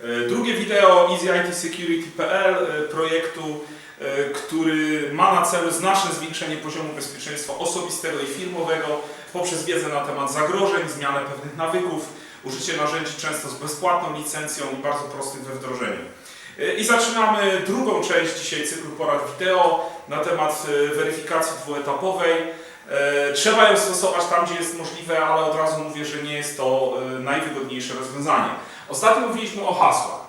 E, Drugie wideo EasyITSecurity.pl e, projektu, e, który ma na celu znaczne zwiększenie poziomu bezpieczeństwa osobistego i firmowego poprzez wiedzę na temat zagrożeń, zmianę pewnych nawyków, użycie narzędzi często z bezpłatną licencją i bardzo prostych we wdrożeniu. I zaczynamy drugą część dzisiaj cyklu porad wideo na temat weryfikacji dwuetapowej. E, Trzeba ją stosować tam, gdzie jest możliwe, ale od razu mówię, że nie jest to e, najwygodniejsze rozwiązanie. Ostatnio mówiliśmy o hasłach.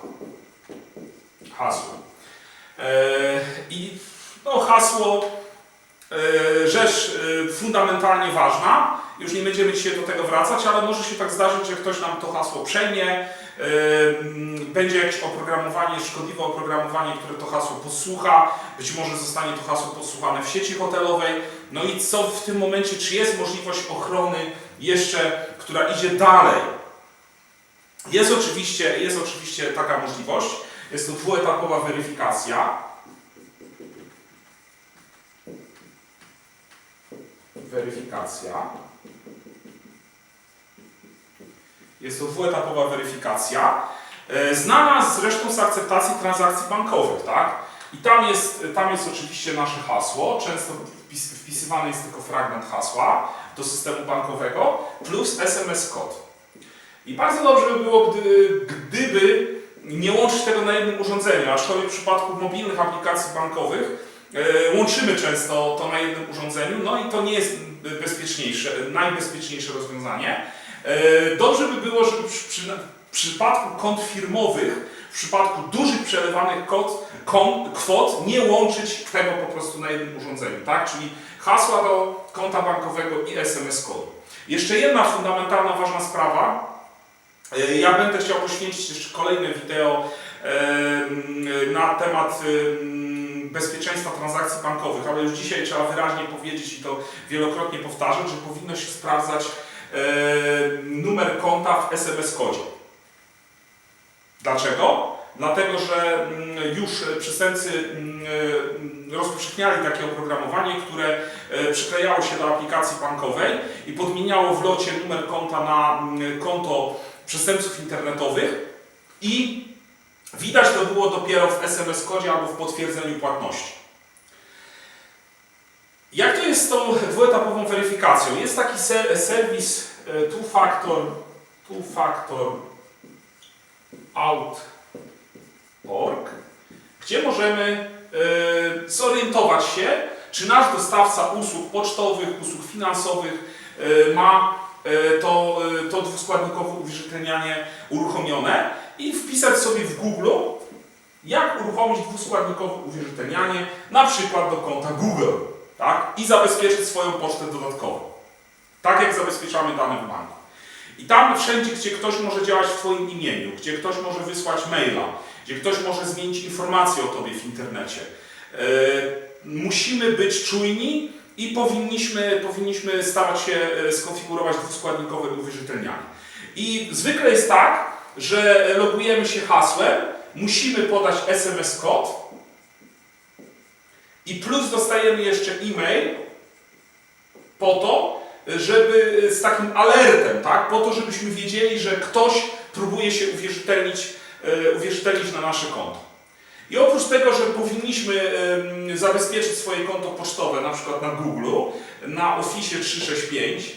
Hasło. E, I no, hasło, rzecz fundamentalnie ważna. Już nie będziemy dzisiaj do tego wracać, ale może się tak zdarzyć, że ktoś nam to hasło przejmie. Będzie jakieś oprogramowanie, szkodliwe oprogramowanie, które to hasło posłucha. Być może zostanie to hasło posłuchane w sieci hotelowej. No i co w tym momencie, czy jest możliwość ochrony jeszcze, która idzie dalej? Jest oczywiście, jest oczywiście taka możliwość. Jest to dwuetapowa weryfikacja. Weryfikacja. Jest to dwuetapowa weryfikacja. e, Znana zresztą z akceptacji transakcji bankowych, tak? I tam jest, tam jest oczywiście nasze hasło. Często wpis, wpisywany jest tylko fragment hasła do systemu bankowego plus SMS kod. I bardzo dobrze by było, gdy, gdyby nie łączyć tego na jednym urządzeniu, aczkolwiek w przypadku mobilnych aplikacji bankowych e, łączymy często to na jednym urządzeniu, no i to nie jest bezpieczniejsze, najbezpieczniejsze rozwiązanie. E, dobrze by było, żeby przy, przy, w przypadku kont firmowych, w przypadku dużych przelewanych kod, kwot nie łączyć tego po prostu na jednym urządzeniu, tak? Czyli hasła do konta bankowego i SMS kodu. Jeszcze jedna fundamentalna, ważna sprawa, E, Ja będę chciał poświęcić jeszcze kolejne wideo e, m, na temat em, bezpieczeństwa transakcji bankowych, ale już dzisiaj trzeba wyraźnie powiedzieć i to wielokrotnie powtarzać, że powinno się sprawdzać e, numer konta w SMS-kodzie. Dlaczego? Dlatego, że mm, już przestępcy mm, rozpowszechniali takie oprogramowanie, które e, przyklejało się do aplikacji bankowej i podmieniało w locie numer konta na mm, konto przestępców internetowych i widać to było dopiero w SMS-kodzie albo w potwierdzeniu płatności. Jak to jest z tą dwuetapową weryfikacją? Jest taki ser serwis e, two-factor two-factor out.org, gdzie możemy e, zorientować się, czy nasz dostawca usług pocztowych, usług finansowych e, ma e, to, e, to dwuskładnikowe uwierzytelnianie uruchomione i wpisać sobie w Google, jak uruchomić dwuskładnikowe uwierzytelnianie, na przykład do konta Google, tak? I zabezpieczyć swoją pocztę dodatkowo. Tak jak zabezpieczamy dane w banku. I tam wszędzie, gdzie ktoś może działać w Twoim imieniu, gdzie ktoś może wysłać maila, gdzie ktoś może zmienić informacje o Tobie w internecie, e, musimy być czujni i powinniśmy, powinniśmy starać się e, skonfigurować dwuskładnikowe uwierzytelnianie. I zwykle jest tak, że logujemy się hasłem, musimy podać SMS kod i plus dostajemy jeszcze e-mail po to, żeby z takim alertem, tak? Po to, żebyśmy wiedzieli, że ktoś próbuje się uwierzytelnić, e, uwierzytelnić na nasze konto. I oprócz tego, że powinniśmy zabezpieczyć swoje konto pocztowe, na przykład na Google, na Office 365,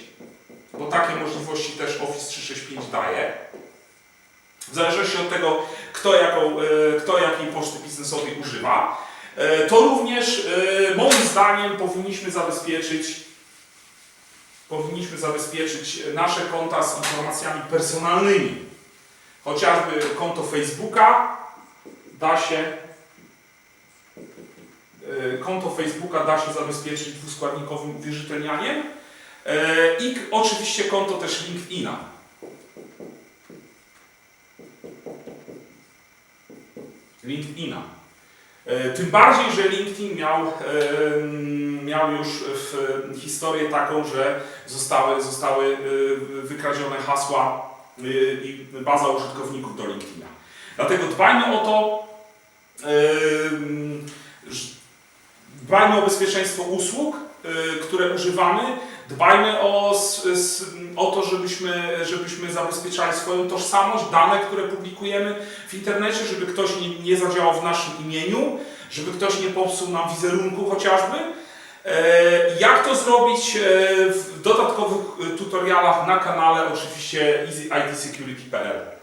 bo takie możliwości też Office 365 daje, w zależności od tego, kto, jaką, e, kto jakiej poczty biznesowej używa, e, to również e, moim zdaniem powinniśmy zabezpieczyć powinniśmy zabezpieczyć nasze konta z informacjami personalnymi. Chociażby konto Facebooka da się e, konto Facebooka da się zabezpieczyć dwuskładnikowym uwierzytelnianiem e, i oczywiście konto też LinkedIna. LinkedIna. E, Tym bardziej, że LinkedIn miał, miał już e, w e, historię taką, że zostały, zostały e, wykradzione hasła i baza użytkowników do LinkedIna. Dlatego dbajmy o to, dbajmy o bezpieczeństwo usług, które używamy, dbajmy o, o to, żebyśmy, żebyśmy zabezpieczali swoją tożsamość, dane, które publikujemy w internecie, żeby ktoś nie, nie zadziałał w naszym imieniu, żeby ktoś nie popsuł nam wizerunku chociażby. E, jak to zrobić e, w dodatkowych e, tutorialach na kanale oczywiście easyitsecurity.pl